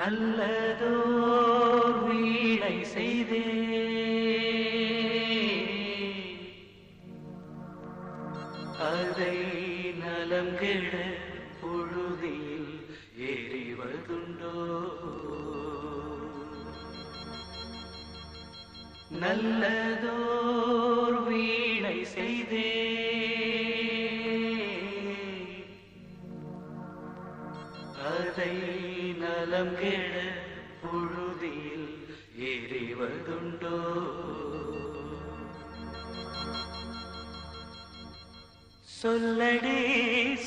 நல்லதோர் வீணை செய்தே. அதை நலம் கெட பொழுதில் எரிவதுண்டோ நல்லதோர் வீணை செய்தே. அதை நலம் கெட புழுதியில் எறிவதுண்டோ சொல்லடி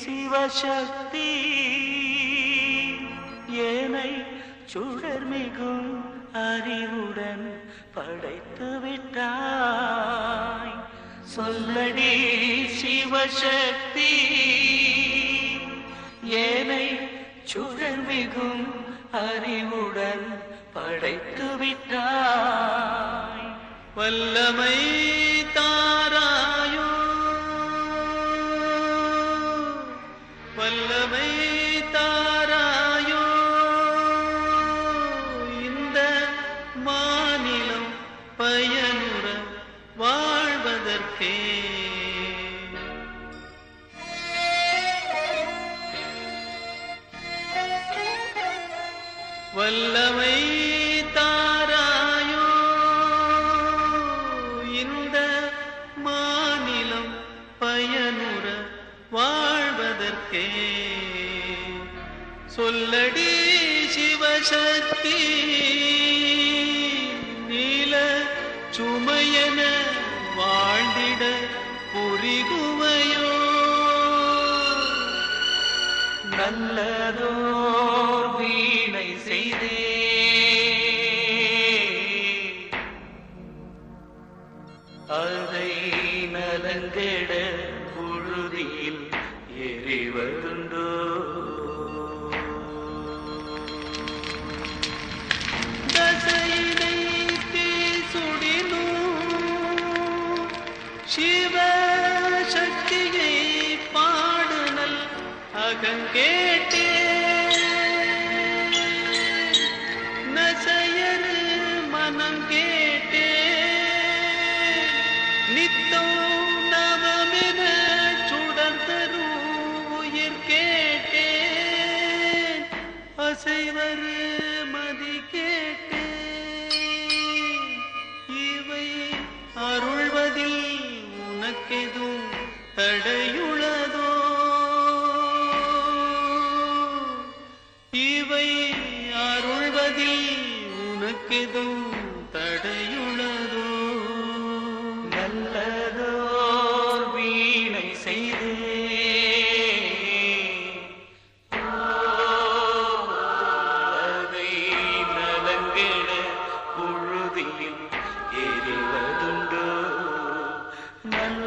சிவசக்தி ஏனை சுடர் மிகும் அறிவுடன் படைத்து விட்டாய். சொல்லடி சிவசக்தி ஏனை சுடர்மிகும் அறிவுடன் படைத்து விட்டாய். வல்லமை தாராயோ. வல்லமை தாராயோ. இந்த மாநிலம் பயனுற வாழ்வதற்கே வல்லமை தாராயோ இந்த மாநிலம் பயனுற வாழ்வதற்கே. சொல்லடி சிவசக்தி நீல சுமையன வாழ்ந்திட புரிகுவையோ நல்லதோ அதை நலங்கெட புழுதியில் எறிவதுண்டோ தசையினை சுடினும் சிவ சக்தியை பாடுனல் அகங்கேட்டே நசையரு மனம் கேட்டே இவரு மதி கேட்டே இவை அருள்வதில் உனக்கெதும் தடையுளதோ? இவை அருள்வதில் உனக்கெதும் தடையு No.